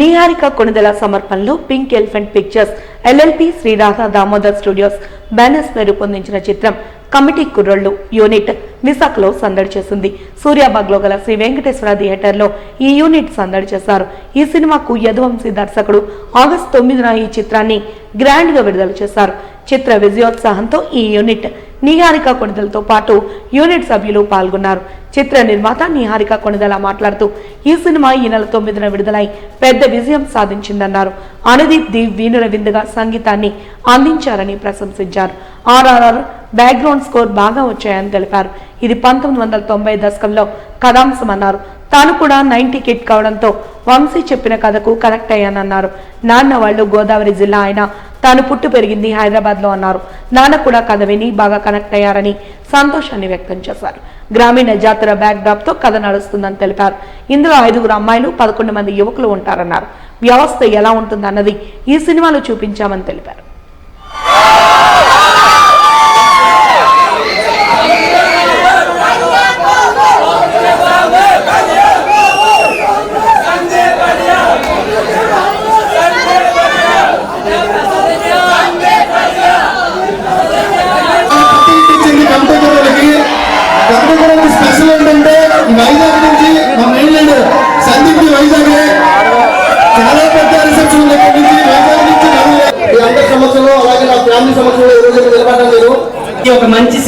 నిహారిక కొనుదల సమర్పణలో pink elephant pictures LLP Sri Radha Damodar studios బ్యానర్స్ని రూపొందించిన చిత్రం కమిటీ కుర్రోళ్ళు యూనిట్ విశాఖలో సందడి చేసింది. సూర్యాబాగ్లో గల శ్రీ వెంకటేశ్వర థియేటర్లో ఈ యూనిట్ సందడి చేశారు. ఈ సినిమాకు యదువంశీ దర్శకుడు ఆగస్టు తొమ్మిదిన ఈ చిత్రాన్ని గ్రాండ్గా విడుదల చేశారు. చిత్ర విజయోత్సాహంతో ఈ యూనిట్ నిహారిక కొణిదలతో పాటు యూనిట్ సభ్యులు పాల్గొన్నారు. చిత్ర నిర్మాత నిహారిక కొణిదల మాట్లాడుతూ ఈ సినిమా ఈ నెల తొమ్మిదిన విడుదలై పెద్ద విజయం సాధించిందన్నారు. అనుదీప్ దీప్ వీణుల విందుగా సంగీతాన్ని అందించారని ప్రశంసించారు. ఆర్ఆర్ఆర్ బ్యాక్గ్రౌండ్ స్కోర్ బాగా వచ్చాయని తెలిపారు. ఇది పంతొమ్మిది వందల తొంభై దశకంలో కథాంశమన్నారు. తాను కూడా నైన్టీ కిట్ కావడంతో వంశీ చెప్పిన కథకు కనెక్ట్ అయ్యానన్నారు. నాన్న వాళ్ళు గోదావరి జిల్లా అయినా తాను పుట్టు పెరిగింది హైదరాబాద్లో అన్నారు. నాన్న కూడా కథ విని బాగా కనెక్ట్ అయ్యారని సంతోషాన్ని వ్యక్తం చేశారు. గ్రామీణ జాతర బ్యాక్డ్రాప్తో కథ నడుస్తుందని తెలిపారు. ఇందులో ఐదుగురు అమ్మాయిలు పదకొండు మంది యువకులు ఉంటారన్నారు. వ్యవస్థ ఎలా ఉంటుందన్నది ఈ సినిమాలో చూపించామని తెలిపారు.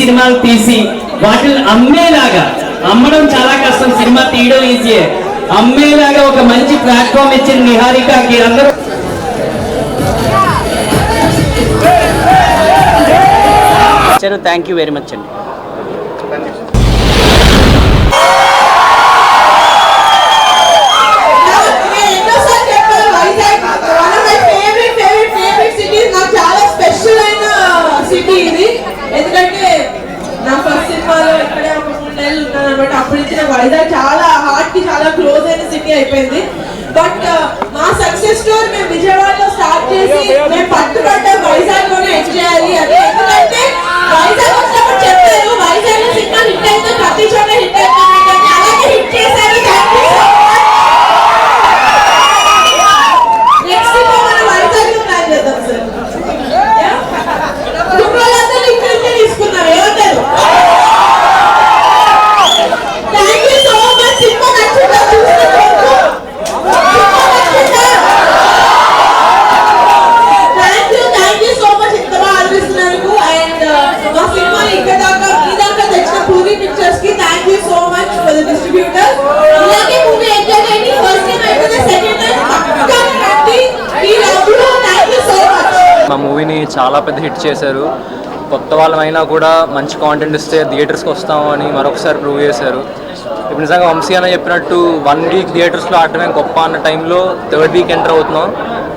సినిమాలు తీసి వాటిని అమ్మేలాగా అమ్మడం చాలా కష్టం. సినిమా తీయడం ఈజీయే అమ్మేలాగా ఒక మంచి ప్లాట్ఫామ్ ఇచ్చిన నిహారికకి అందరూ థ్యాంక్ యూ వెరీ మచ్ అండి. వైజాగ్ చాలా హార్ట్కి చాలా క్లోజ్ అయిన సిటీ అయిపోయింది. బట్ మా సక్సెస్ స్టోర్ మేము విజయవాడలో స్టార్ట్ చేసి మేము పట్టుబడ్డ వైజాగ్లోనే ఎండ్ చేయాలి అని ఎందుకంటే వైజాగ్ వచ్చినప్పుడు చెప్పారు వైజాగ్లో సినిమా హిట్ అయితే ప్రతి చోట హిట్ అవుతుంది అలాగే హిట్ చేశారు థ్యాంక్ యూ నెక్స్ట్ ఇంకో మనం వైజాగ్లో ప్లాన్ చేద్దాం సార్ కుర్రోళ్ళందరూ ఇక్కడికే తీసుకున్నారు ఏమంటారు thank you so much cinema నచ్చిందా చూసినందుకు thank you thank you so much ఇంత బాగా ఆదరిస్తున్నందుకు అండ్ మా సినిమాని ఇక్కడ దాకా మీ దాకా తెచ్చిన Puri పిక్చర్స్కి thank you so much for the distributor ఇలాగే మూవీ ఎంజాయ్ చేయండి ఫస్ట్ టైం అయిపోతే సెకండ్ టైం పక్కా రండి ఈ లవ్లో థ్యాంక్ యూ సో ఆ మూవీని చాలా పెద్ద హిట్ చేశారు. కొత్త వాళ్ళమైనా కూడా మంచి కాంటెంట్ ఇస్తే థియేటర్స్కి వస్తాము అని మరొకసారి ప్రూవ్ చేశారు. ఇప్పుడు నిజంగా వంశీ అన్న చెప్పినట్టు వన్ వీక్ థియేటర్స్లో ఆడటమే గొప్ప అన్న టైంలో థర్డ్ వీక్ ఎంటర్ అవుతున్నాం.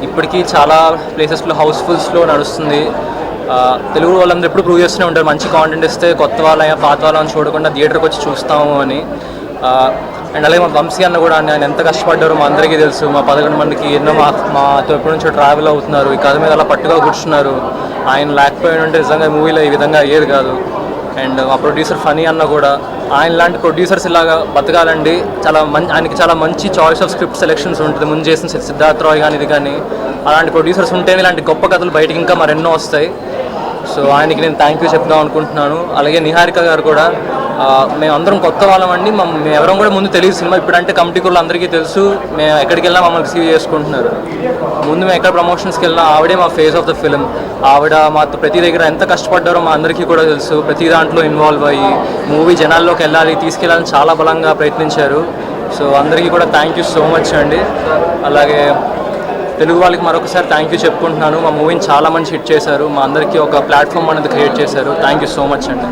ఇప్పటికీ చాలా ప్లేసెస్లో హౌస్ఫుల్స్లో నడుస్తుంది. తెలుగు వాళ్ళందరూ ఎప్పుడు ప్రూవ్ చేస్తూనే ఉంటారు. మంచి కాంటెంట్ ఇస్తే కొత్త వాళ్ళ పాత వాళ్ళని చూడకుండా థియేటర్కి వచ్చి చూస్తాము అని. అండ్ అలాగే మా వంశీ అన్న కూడా ఆయన ఎంత కష్టపడ్డారో మా అందరికీ తెలుసు. మా పదకొండు మందికి ఎన్నో మా మాతో ఎప్పటి నుంచో ట్రావెల్ అవుతున్నారు. ఈ కథ మీద అలా పట్టుగా కూర్చున్నారు. ఆయన లేకపోయిన ఉంటే నిజంగా మూవీలో ఈ విధంగా అయ్యేది కాదు. అండ్ మా ప్రొడ్యూసర్ ఫనీ అన్న కూడా ఆయన లాంటి ప్రొడ్యూసర్స్ ఇలాగా బతకాలండి. చాలా మంచి ఆయనకి చాలా మంచి చాయిస్ ఆఫ్ స్క్రిప్ట్ సెలెక్షన్స్ ఉంటుంది. ముందు చేసిన సిద్ధార్థ రాయ్ కానీ ఇది కానీ అలాంటి ప్రొడ్యూసర్స్ ఉంటేనే ఇలాంటి గొప్ప కథలు బయటకి ఇంకా మరెన్నో వస్తాయి. సో ఆయనకి నేను థ్యాంక్ యూ చెప్దాం అనుకుంటున్నాను. అలాగే నిహారిక గారు కూడా మేమందరం కొత్త వాళ్ళం అండి. మేము ఎవరం కూడా ముందు తెలియదు సినిమా ఇప్పుడంటే కమిటీ కూడా అందరికీ తెలుసు. మేము ఎక్కడికి వెళ్ళినా మమ్మల్ని రిసీవ్ చేసుకుంటున్నారు. ముందు మేము ఎక్కడ ప్రమోషన్స్కి వెళ్ళినా ఆవిడే మా ఫేస్ ఆఫ్ ద ఫిలిం ఆవిడ మాతో ప్రతి దగ్గర ఎంత కష్టపడ్డారో మా అందరికీ కూడా తెలుసు. ప్రతి దాంట్లో ఇన్వాల్వ్ అయ్యి మూవీ జనాల్లోకి వెళ్ళాలి తీసుకెళ్ళాలని చాలా బలంగా ప్రయత్నించారు. సో అందరికీ కూడా థ్యాంక్ యూ సో మచ్ అండి. అలాగే తెలుగు వాళ్ళకి మరొకసారి థ్యాంక్ యూ చెప్పుకుంటున్నాను. మా మూవీని చాలా మంది హిట్ చేశారు. మా అందరికీ ఒక ప్లాట్ఫామ్ అనేది క్రియేట్ చేశారు. థ్యాంక్ యూ సో మచ్ అండి.